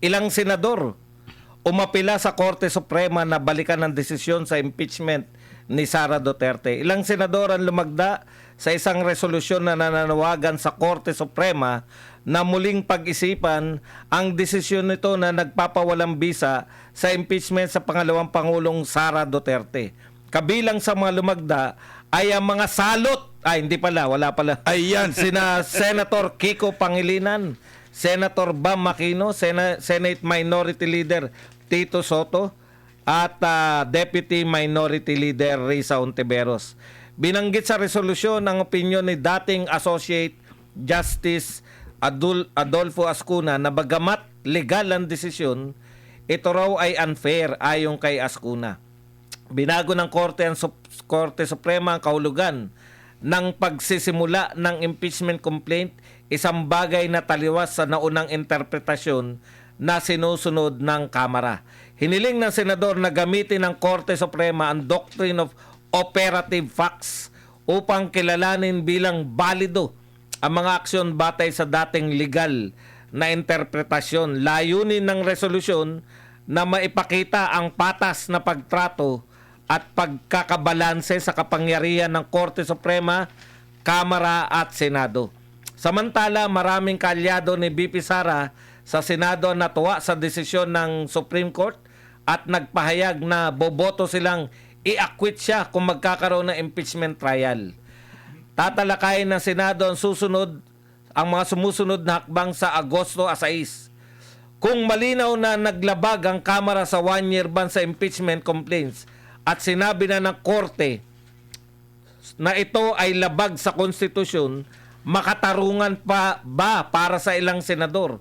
ilang senador umapila sa Korte Suprema na balikan ang desisyon sa impeachment ni Sara Duterte. Ilang senador ang lumagda sa isang resolusyon na nananawagan sa Korte Suprema na muling pag-isipan ang desisyon nito na nagpapawalang bisa sa impeachment sa pangalawang Pangulong Sara Duterte. Kabilang sa mga lumagda ay ang mga salot. Ay, hindi pala, wala pala. Ayan. Sina Senator Kiko Pangilinan, Senator Bam Aquino, Sena- Senate Minority Leader Tito Soto, at ah, Deputy Minority Leader Risa Ontiveros. Binanggit sa resolusyon ang opinyon ni dating Associate Justice Adul- Adolfo Ascuna na bagamat legal ang desisyon, ito raw ay unfair ayon kay Ascuna. Binago ng Korte ang Sup- Korte Suprema ang kahulugan ng pagsisimula ng impeachment complaint, isang bagay na taliwas sa naunang interpretasyon na sinusunod ng Kamara. Hiniling ng Senador na gamitin ng Korte Suprema ang Doctrine of Operative Facts upang kilalanin bilang balido ang mga aksyon batay sa dating legal na interpretasyon. Layunin ng resolusyon na maipakita ang patas na pagtrato at pagkakabalanse sa kapangyarihan ng Korte Suprema, Kamara at Senado. Samantala, maraming kalyado ni BP Sara sa Senado ang natuwa sa desisyon ng Supreme Court at nagpahayag na boboto silang i-acquit siya kung magkakaroon ng impeachment trial. Tatalakayin ng Senado ang susunod ang mga sumusunod na hakbang sa Agosto 6. Kung malinaw na naglabag ang Kamara sa one-year ban sa impeachment complaints at sinabi na ng Korte na ito ay labag sa konstitusyon, makatarungan pa ba para sa ilang senador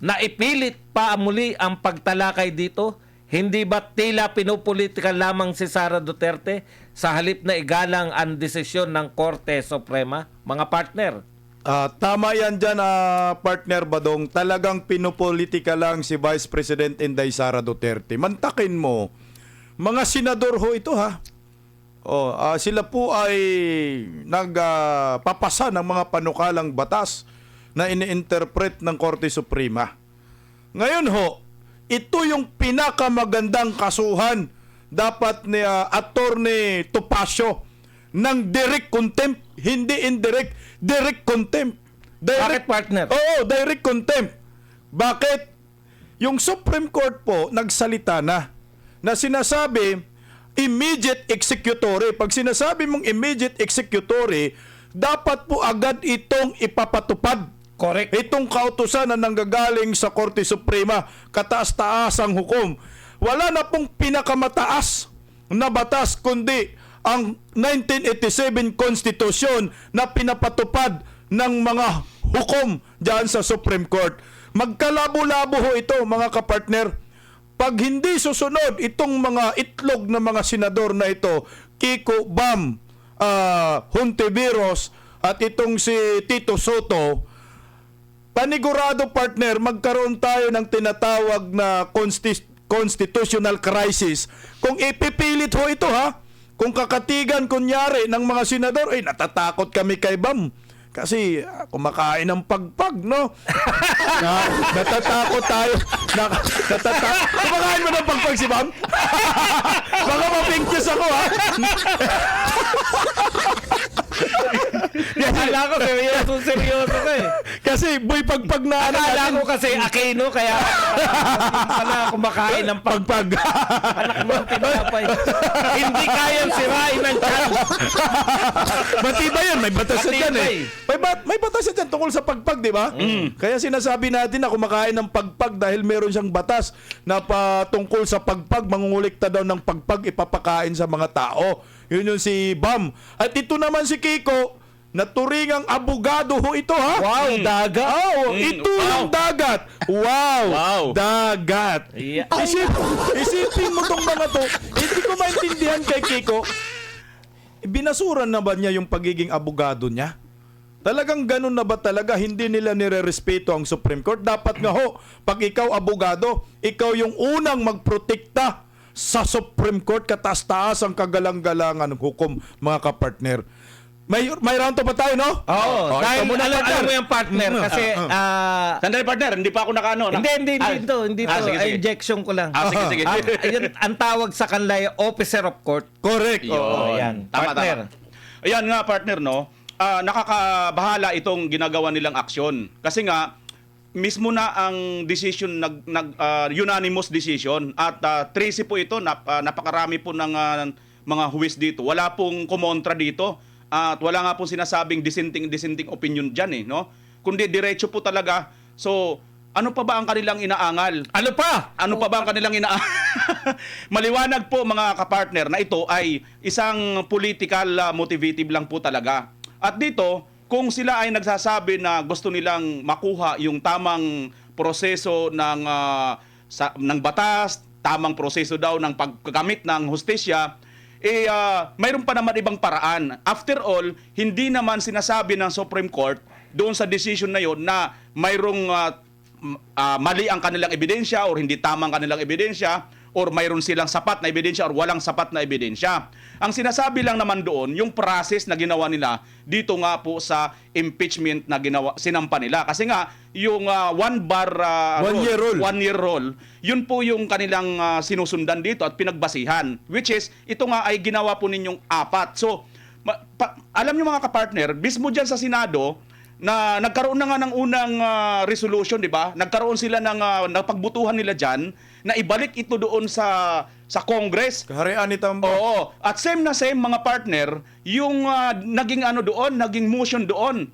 na ipilit pa muli ang pagtalakay dito? Hindi ba tila pinupolitika lamang si Sara Duterte sa halip na igalang ang desisyon ng Korte Suprema? Mga partner, Ah, tama yan dyan, ah, partner Badong. Talagang pinopolitika lang si Vice President Inday Sara Duterte. Mantakin mo, mga senador ho ito ha. Oh, ah, sila po ay nagpapasa ng mga panukalang batas na ini-interpret ng Korte Suprema. Ngayon ho, ito yung pinakamagandang kasuhan dapat ni ah, Attorney Topacio ng direct contempt, hindi indirect, direct contempt. Bakit, partner? Oo, direct contempt. Bakit? Yung Supreme Court po nagsalita na na sinasabi immediate executory. Pag sinasabi mong immediate executory, dapat po agad itong ipapatupad. correct. Itong kautusan na nanggagaling sa Korte Suprema, kataas-taas ang hukom. Wala na pong pinakamataas na batas kundi ang 1987 Constitution na pinapatupad ng mga hukom dyan sa Supreme Court. Magkalabo-labo ho ito mga kapartner. Pag hindi susunod itong mga itlog na mga senador na ito, Kiko Bam, uh, Hontiveros at itong si Tito Soto, panigurado partner, magkaroon tayo ng tinatawag na consti- constitutional crisis. Kung ipipilit ho ito ha, kung kakatigan kunyari ng mga senador, eh natatakot kami kay Bam. Kasi ah, kumakain ng pagpag, no? na, natatakot tayo. Na, natatakot. Kumakain mo ng pagpag si Bam? Baka mapinkyos ako, ha? Akala ko seryoso, seryoso ka eh. Kasi boy pagpag na ano Akala natin. ko kasi Aquino, kaya pala kumakain ng pag pagpag. anak mo ang tinapay. Hindi kayang sirain ng chan. Matibay yan, may batas yan dyan eh. Matibay. May, bat- may batas yan dyan tungkol sa pagpag, di ba? Kaya sinasabi natin na kumakain ng pagpag dahil meron siyang batas na patungkol sa pagpag, mangungulikta daw ng pagpag ipapakain sa mga tao. Yun yung si Bam. At ito naman si Kiko, naturingang abogado ho ito ha. Wow, daga. Oh, ito yung dagat. Wow, Wow. dagat. Yeah. Isip, isipin mo tong mga to. Hindi ko maintindihan kay Kiko. Binasuran na ba niya yung pagiging abogado niya? Talagang ganun na ba talaga hindi nila nire-respeto ang Supreme Court? Dapat nga ho, pag ikaw abogado, ikaw yung unang magprotekta sa Supreme Court kataas-taas ang kagalang-galangan ng hukom mga kapartner. May, may round to pa tayo, no? Oo, Oh, dahil muna, alam, alam mo yung partner Mm, kasi ah, ah, Sandali partner, hindi pa ako nakaano. na- hindi, hindi, hindi Ah, to, hindi ah, to. sige, sige. Injection ko lang. Ah, sige, sige. Ang, ayun, ang tawag sa kanila ay officer of court. Correct. Oo. ayan. Tama, Partner. tama. Ayan nga, partner, no? Ah, nakakabahala itong ginagawa nilang aksyon. Kasi nga, mismo na ang decision, nag, nag, ah, unanimous decision. At uh, tracy po ito, nap, ah, napakarami po ng ah, mga huwis dito. Wala pong kumontra dito. At wala nga pong sinasabing dissenting-dissenting opinion dyan, eh, no? Kundi diretso po talaga. So, ano pa ba ang kanilang inaangal? Ano pa? Ano pa ba ang kanilang ina Maliwanag po mga kapartner na ito ay isang political uh, motivative lang po talaga. At dito, kung sila ay nagsasabi na gusto nilang makuha yung tamang proseso ng uh, sa, ng batas, tamang proseso daw ng paggamit ng hustisya, eh uh, mayroon pa naman ibang paraan. After all, hindi naman sinasabi ng Supreme Court doon sa decision na yon na mayroong uh, ah, mali ang kanilang ebidensya or hindi tama ang kanilang ebidensya or mayroon silang sapat na ebidensya or walang sapat na ebidensya. Ang sinasabi lang naman doon, yung process na ginawa nila dito nga po sa impeachment na ginawa sinampa nila. Kasi nga, yung ah, one bar ah, One year rule. one year rule, yun po yung kanilang ah, sinusundan dito at pinagbasihan. Which is, ito nga ay ginawa po ninyong apat. So, ma- pa- alam niyo mga kapartner, mismo dyan sa Senado, na nagkaroon na nga ng unang ah, resolution, 'di ba? Nagkaroon sila ng uh, napagbutuhan nila diyan na ibalik ito doon sa sa Congress. Kaharian ni Tambo. Oo. At same na same mga partner, yung ah, naging ano doon, naging motion doon.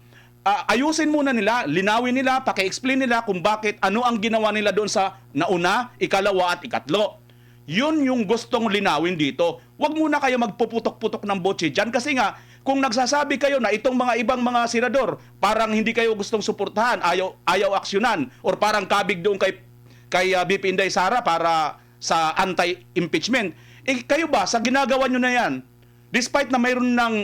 Ah, ayusin muna nila, linawin nila, paki-explain nila kung bakit ano ang ginawa nila doon sa nauna, ikalawa at ikatlo. Yun yung gustong linawin dito. Huwag muna kayo magpuputok-putok ng botse dyan kasi nga, kung nagsasabi kayo na itong mga ibang mga senador, parang hindi kayo gustong suportahan, ayaw, ayaw aksyonan, or parang kabig doon kay, kay uh, BP Inday Sara para sa anti-impeachment. Eh kayo ba, sa ginagawa nyo na yan, despite na mayroon ng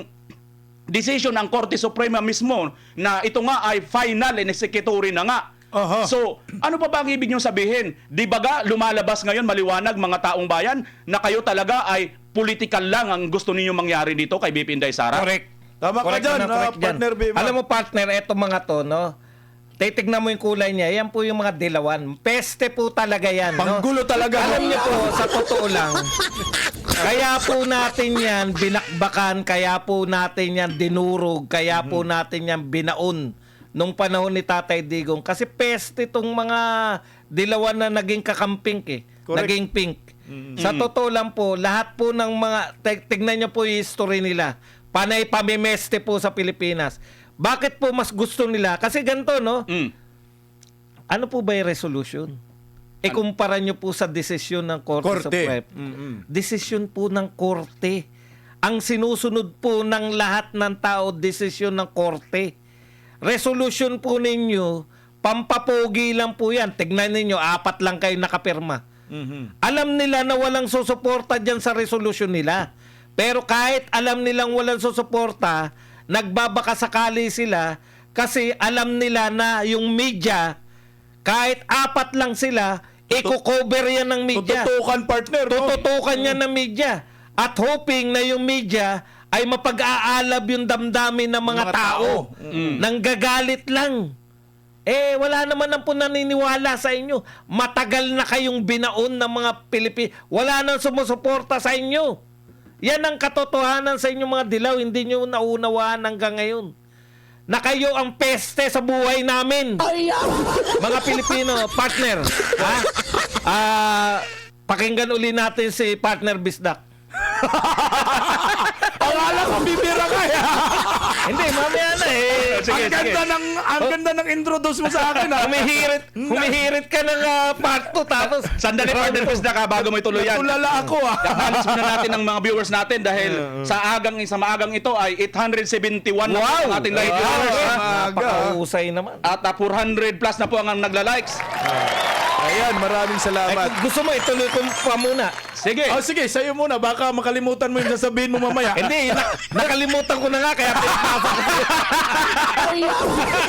decision ng Korte Suprema mismo na ito nga ay final and executory na nga. Aha. So, ano pa ba ang ibig nyo sabihin? Di ba ga lumalabas ngayon maliwanag mga taong bayan na kayo talaga ay political lang ang gusto ninyo mangyari dito kay BP Inday Sara? Correct. Tama ka Correct dyan, na, correct ah, dyan. partner Bima. Alam mo partner, eto mga to, no? Titignan mo yung kulay niya, yan po yung mga dilawan. Peste po talaga yan, no? Panggulo talaga. Alam niyo po, sa totoo lang, kaya po natin yan binakbakan, kaya po natin yan dinurog, kaya po natin yan binaon nung panahon ni Tatay Digong. Kasi peste itong mga dilawan na naging kakampink eh. Correct. Naging pink. Sa totoo lang po, lahat po ng mga, tig- tignan niyo po yung history nila. Panay pamimeste po sa Pilipinas. Bakit po mas gusto nila? Kasi ganito, no? Mm. Ano po ba yung resolution? E kumpara nyo po sa desisyon ng Korte, Korte. Suprema. Mm-mm. Desisyon po ng Korte. Ang sinusunod po ng lahat ng tao, desisyon ng Korte. Resolution po ninyo, pampapogi lang po yan. Tignan ninyo, apat lang kayo nakapirma. Mhm. Alam nila na walang susuporta dyan sa resolution nila. Pero kahit alam nilang walang susuporta, nagbabaka sakali sila kasi alam nila na yung media, kahit apat lang sila, i-cover yan ng media. Tututukan partner. no? Tututukan niya ng media. At hoping na yung media ay mapag-aalab yung damdamin ng mga, Mga tao. tao. Nang gagalit lang. Eh, wala naman ang po naniniwala sa inyo. Matagal na kayong binaon ng mga Pilipino. Wala nang sumusuporta sa inyo. Yan ang katotohanan sa inyong mga dilaw. Hindi nyo naunawaan hanggang ngayon. Na kayo ang peste sa buhay namin. Mga Pilipino, partner. Ha? Ah, pakinggan uli natin si partner Bisdak. Akala ko bibira ka eh. Hindi, mamaya na eh. Sige, ang ganda sige. ng ang ganda ng introduce mo sa akin ah. Humihirit, humihirit ka ng ah, part 2 tapos Sandali partner Pista ka bago mo ituloy yan. Natulala ako ah. Acknowledge muna natin ng mga viewers natin dahil sa agang sa maagang ito ay 871 na po Wow! ang ating live viewers. Wow! ha? Maaga. Napakahusay naman. At ah, 400 plus na po ang nagla-likes. Ayan, maraming Ay, salamat. kung gusto mo, ituloy ko pa muna. Sige. Oh, sige, sa'yo muna. Baka makalimutan mo yung sasabihin mo mamaya. Hindi, na- nakalimutan ko na nga, kaya pinapasa ko.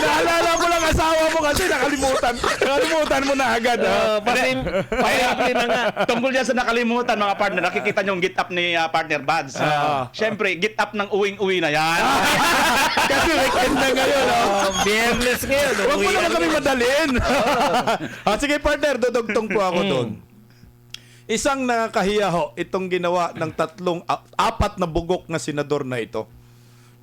Naalala ko lang asawa mo kasi nakalimutan. Nakalimutan mo na agad. Uh, ah. pati, pati na nga. Tungkol dyan sa nakalimutan mga partner, nakikita niyo yung get up ni ah, partner Buds. Ah. Siyempre, get up ng uwing-uwi na yan. kasi weekend na ngayon. Oh. Oh, biyernes ngayon. Huwag mo uwi naman na kami madalin. ah, sige partner, dudugtong po ako doon. Isang nakakahiya ho itong ginawa ng tatlong, apat na bugok na senador na ito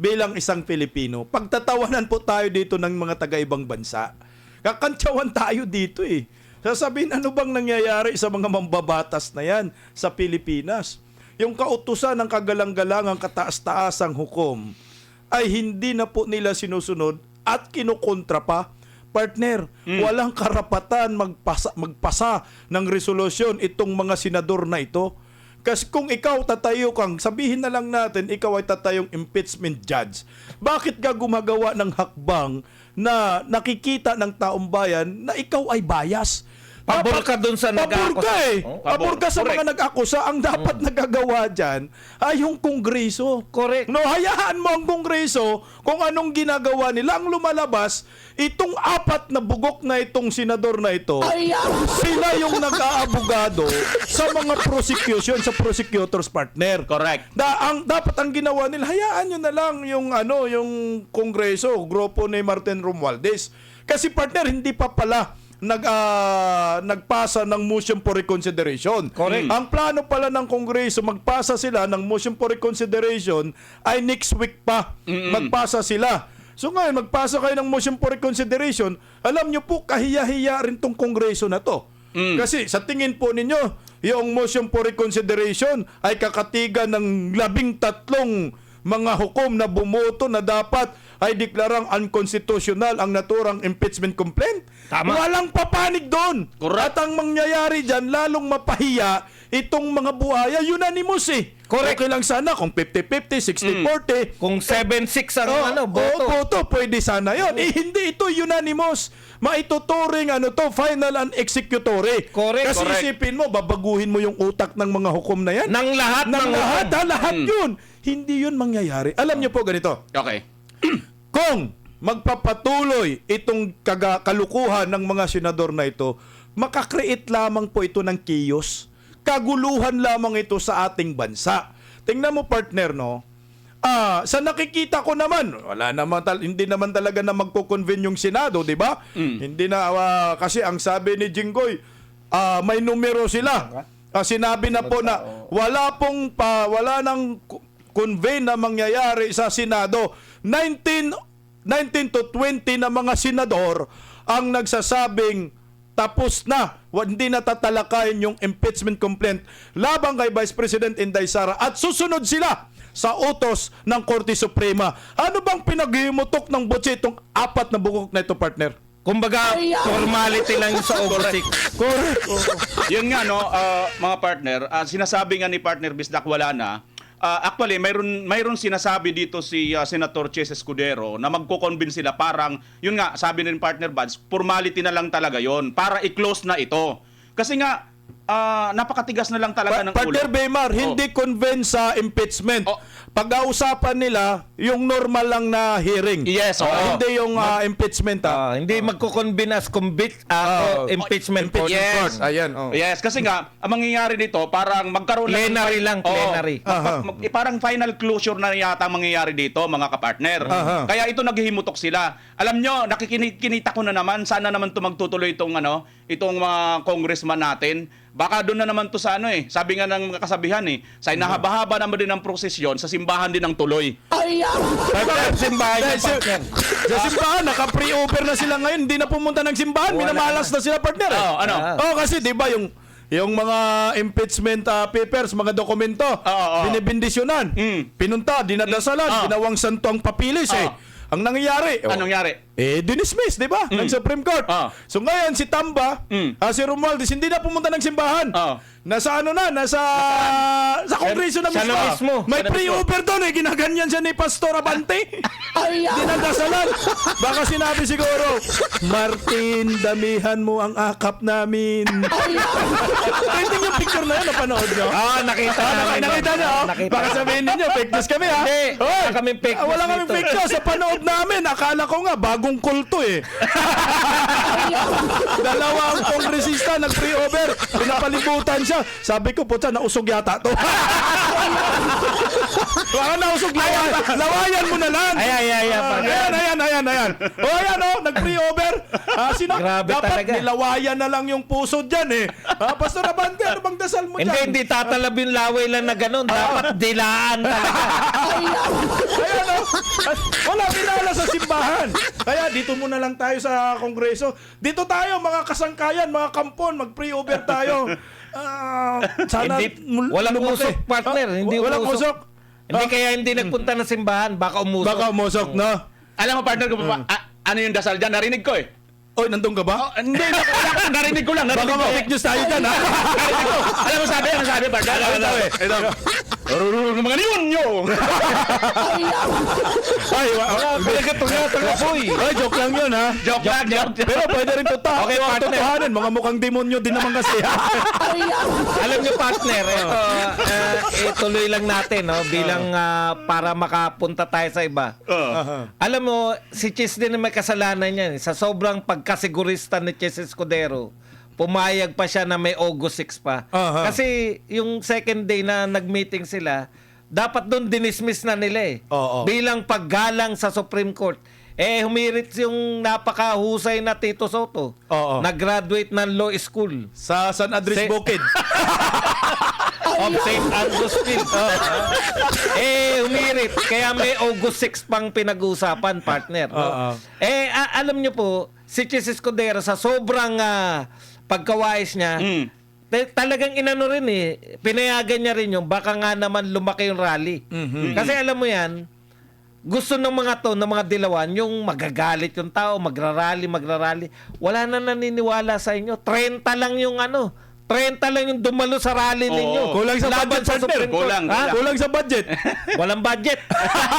bilang isang Pilipino. Pagtatawanan po tayo dito ng mga taga-ibang bansa. Kakantsawan tayo dito eh. Sasabihin, ano bang nangyayari sa mga mambabatas na yan sa Pilipinas? Yung kautusan ng kagalang-galangang kataas-taasang hukom ay hindi na po nila sinusunod at kinukontra pa. Partner, walang karapatan magpasa, magpasa ng resolusyon itong mga senador na ito. Kasi kung ikaw tatayo kang, sabihin na lang natin, ikaw ay tatayong impeachment judge. Bakit ka gumagawa ng hakbang na nakikita ng taong bayan na ikaw ay bias? Pabor ka dun sa Pabor nag-aakusa. ka eh. Oh, Pabor ka sa Correct. mga nag-akusa. Ang dapat nagagawa dyan ay yung kongreso. Correct. No, hayaan mo ang kongreso kung anong ginagawa nila. Ang lumalabas, itong apat na bugok na itong senador na ito, sila yung nag-aabogado sa mga prosecution, sa prosecutor's partner. Correct. Da, ang dapat ang ginawa nila, hayaan nyo na lang yung ano, yung kongreso, grupo ni Martin Romualdez. Kasi partner, hindi pa pala nag ah, nagpasa ng motion for reconsideration. Correct. Ang plano pala ng kongreso magpasa sila ng motion for reconsideration ay next week pa magpasa sila. So ngayon, magpasa kayo ng motion for reconsideration, alam nyo po, kahiya-hiya rin tong kongreso na to. Kasi sa tingin po ninyo, yung motion for reconsideration ay kakatigan ng labing tatlong mga hukom na bumoto na dapat ay deklarang unconstitutional ang naturang impeachment complaint. Tama. Walang papanig doon. Correct. At ang mangyayari dyan, lalong mapahiya itong mga buhaya, unanimous eh. Correct. Okay lang sana kung 50-50, 60-40. Kung 7-6 ang Oh, ano, boto. Oo, boto, pwede sana yon. Eh, hindi ito unanimous. Maituturing ano to, final and executory. Correct, Kasi correct. isipin mo, babaguhin mo yung utak ng mga hukom na yan. Ng lahat ng ng lahat, hukom. ha, lahat yun. Hindi yun mangyayari. Alam niyo po ganito, Okay. kung magpapatuloy itong kaga- kalukuhan ng mga senador na ito, makakreate lamang po ito ng chaos. Kaguluhan lamang ito sa ating bansa. Tingnan mo partner, no? Ah, sa nakikita ko naman, wala naman tal- hindi naman talaga na magko-convene yung Senado, 'di ba? Hindi na ah, kasi ang sabi ni Jinggoy, ah, may numero sila. Ah, sinabi na po na wala pong pa, wala nang co- convene na mangyayari sa Senado. 19 19 to 20 na mga senador ang nagsasabing tapos na, hindi na tatalakayin yung impeachment complaint labang kay Vice President Inday Sara at susunod sila sa utos ng Korte Suprema. Ano bang pinaghimutok ng butsi itong apat na bukok na ito, partner? Kumbaga, formality lang yung sa overtake. Correct. Yun nga no, ah, mga partner, ah, sinasabi nga ni partner Bisdak wala na. Ah, actually, mayroon mayroon sinasabi dito si ah, Senator Ches Escudero na magko-convince sila parang yun nga, sabi ni partner Buds, formality na lang talaga 'yon para i-close na ito. Kasi nga ah, napakatigas na lang talaga ng Partner ulo. Beymar, Oh. hindi convince sa impeachment. Oh. Pag-ausapan nila, yung normal lang na hearing. Yes, Ah, oo. hindi yung ah, impeachment. ah. Ah, hindi magko-convene as convict, Ah, ah, impeachment court. Yes. Ayan, oh. Yes, kasi nga, ang mangyayari dito, parang magkaroon Plenary lang, plenary. Mag- Aha. mag- eh, parang final closure na yata ang mangyayari dito, mga kapartner. Aha. Kaya ito naghihimutok sila. Alam nyo, nakikinita ko na naman, sana naman ito magtutuloy itong, ano, itong mga congressman natin. Baka doon na naman to sa ano eh. Sabi nga ng mga kasabihan eh, sa inahaba-haba naman din ng prosesyon, sa simbahan din ang tuloy. Partner, simbahan Dahil yung partner. sa simbahan, naka-pre-over na sila ngayon. Hindi na pumunta ng simbahan. Wala Minamalas na sila, partner. eh. Oo, ano? Ah. Oo, kasi di ba yung yung mga impeachment ah, papers, mga dokumento, oo. binibindisyonan. Mm. Pinunta, dinadasalan, Ah. ginawang santo ang papilis eh. Ah. Ang nangyayari, oh, Anong nangyari? Eh, dinismiss, di ba? Ng Supreme Court. Ah. So ngayon, si Tamba, Mm. ah, si Romualdez, hindi na pumunta ng simbahan. Ah. Nasa ano na, nasa sa kongreso na Siya mismo. na mismo. May Siya na pre-over doon eh. Ginaganyan siya ni Pastor Abante. Dinadasalan. Baka sinabi siguro, Martin, damihan mo ang akap namin. Trending yung picture na yun, napanood nyo? Ah, nakita Ah, namin. nakita niyo? oh? Nakita. Baka sabihin ninyo, fake news kami ha? Hindi, Hoy! wala kaming fake Ah, Wala news kaming dito. fake news. Sa panood namin, akala ko nga, bagong kulto eh. Dalawa ang kongresista nag-pre-over. Pinapalibutan siya. Sabi ko, putsa, nausog yata to. Baka nausog lawayan. Lawayan mo na lang. Ay, ay, ay, Ayan, ayan, ayan, ayan. O, ayan, oh, nag-pre-over. Ah, sino? Grabe Dapat talaga. nilawayan na lang yung puso dyan eh. Ah, Pastor Abante, ano bang dasal mo Hindi, dyan? hindi tatalab yung laway lang na ganun. Dapat dilaan talaga. Ayan o. Wala pinala sa simbahan. Kaya dito muna lang tayo sa kongreso. Dito tayo mga kasangkayan, mga kampon, mag-pre-over tayo. Ah, sana Hindi, mul- walang lumaki. usok, partner. Ah, Hindi walang usok. usok. Hindi Ah, kaya hindi nagpunta ng simbahan. Baka umusok. baka umusok na. Alam mo, partner ko pa, ah, ano yung dasal dyan? Narinig ko eh. Oy, nandun ka ba? Oh, hindi, narinig ko lang. Baka Narinig ko. ma-fake news tayo dyan, ha? Narinig ko. Alam mo sabi, ano sabi, partner? Ano sabi? Ito. Rururur ng mga niyon nyo. Ay, wa- Talaga tunga, tunga, boy. Ay, joke lang yun, ha? Joke lang, joke. Pero pwede rin tota. Okay, partner. totohanin. Mga mukhang demonyo din naman kasi, ha? Alam niyo partner, ito, uh, ituloy lang natin no, bilang ah, para makapunta tayo sa iba. Oh. Alam mo, si Chis din may kasalanan yan. Sa sobrang pagkasigurista ni Chis Escudero, pumayag pa siya na may August 6 pa. Aha. Kasi yung second day na nag-meeting sila, dapat doon dinismiss na nila eh. Oo. Bilang paggalang sa Supreme Court. Eh, humirit yung napakahusay na Tito Soto. Oo. Nag-graduate ng law school Sa San Andres Se- Bukid. of St. Andrew's Field. eh, humirit. Kaya may August 6 pang pinag-uusapan, partner. No? Oo. Eh, alam nyo po, si Chis Escudero sa sobrang ah, pagkawais niya, Mm. talagang inano rin eh, pinayagan niya rin yung baka nga naman lumaki yung rally. Kasi alam mo yan, gusto ng mga to, ng mga dilawan, yung magagalit yung tao, magrarally, magrarally. Wala na naniniwala sa inyo. 30 lang yung ano, 30 lang yung dumalo sa rally Oo. ninyo. Kulang sa Laban budget, partner. Supreme Court. Kulang, Ha? kulang. Sa budget. Walang budget.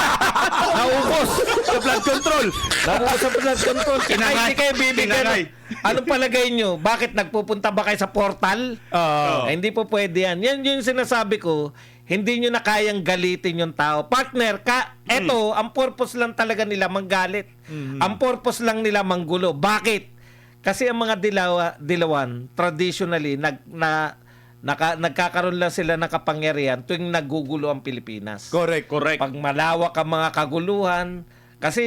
Naubos. sa flood control. Naubos sa flood control. Tinangay. Ay, hindi kayo bibigyan. Tinangay. Anong palagay nyo? Bakit nagpupunta ba kayo sa portal? Ah. Eh, hindi po pwede yan. Yan yung sinasabi ko, hindi nyo na kayang galitin yung tao. Partner, ka, eto, ang purpose lang talaga nila manggalit. Ang purpose lang nila manggulo. Bakit? Kasi ang mga dilawa, dilawan, traditionally, nag, na, naka, nagkakaroon lang sila ng kapangyarihan tuwing nagugulo ang Pilipinas. Correct. Correct. Pag malawak ang mga kaguluhan, kasi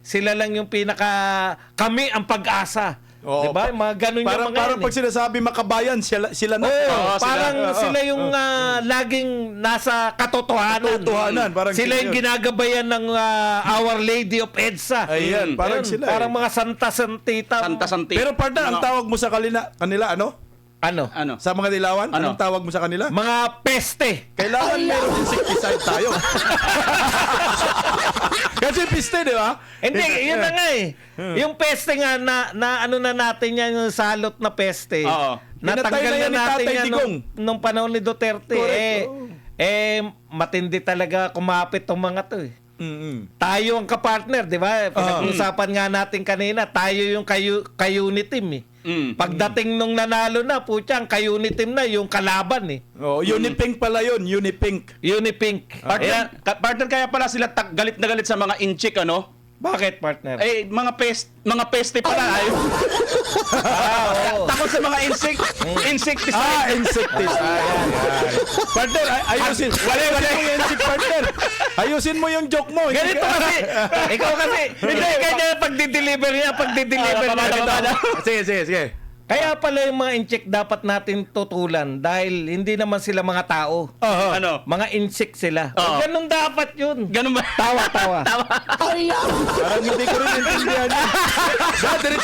sila lang yung pinaka, kami ang pag-asa. Oo. Diba? Yung Mga ganun Parang, yung mga parang yan, pag eh. sinasabi makabayan, sila, sila na. Oo, Oo, sila. parang sila, yung ah, laging nasa katotohanan. Katotohanan, parang sila yung yun. ginagabayan ng ah, Our Lady of EDSA. Ayan, parang sila. Parang eh. mga santa-santita. Santa-santi. Pero partner, ang tawag mo sa kanila, kanila ano? Ano? Ano? Sa mga dilawan, Ano? anong tawag mo sa kanila? Mga peste. Kailangan meron insecticide tayo. Kasi piste, di ba? Hindi, yun na nga eh. Yung peste nga, na, na ano na natin yan, yung salot na peste. Oo. Natanggal na na, yan ni natin Tatay yan Digong. nung, nung panahon ni Duterte. Correct, eh, oo. eh, matindi talaga kumapit tong mga to eh. Mm-mm. Tayo ang kapartner, di ba? Pinag-usapan nga natin kanina, tayo yung kayu, kayuni team eh. Mm. Pagdating nung nanalo na, putya, ang kayuni team na, yung kalaban eh. Oh, Unipink pala yun, Unipink. Unipink. Partner, ka- partner, kaya pala sila tak- galit na galit sa mga inchik, ano? Bakit, partner? Eh, mga pest, mga peste pala. Ay, ah, oo. takot sa mga insect, insecticide. Ah, insecticide. partner, ay- ayusin. Wala, wala. Ayusin mo yung insect, partner. Ayusin mo yung joke mo. Ganito kasi, ikaw kasi, hindi kanya pagdi-deliver niya, pagdi-deliver Ah, niya. pamana. Sige, sige, sige. Kaya pala yung mga insect dapat natin tutulan dahil hindi naman sila mga tao. Aha. Ano? Mga insect sila. Oo. Ganun dapat yun. Ganun ba? Tawa, tawa. Parang hindi ko rin intindihan yun. Dahil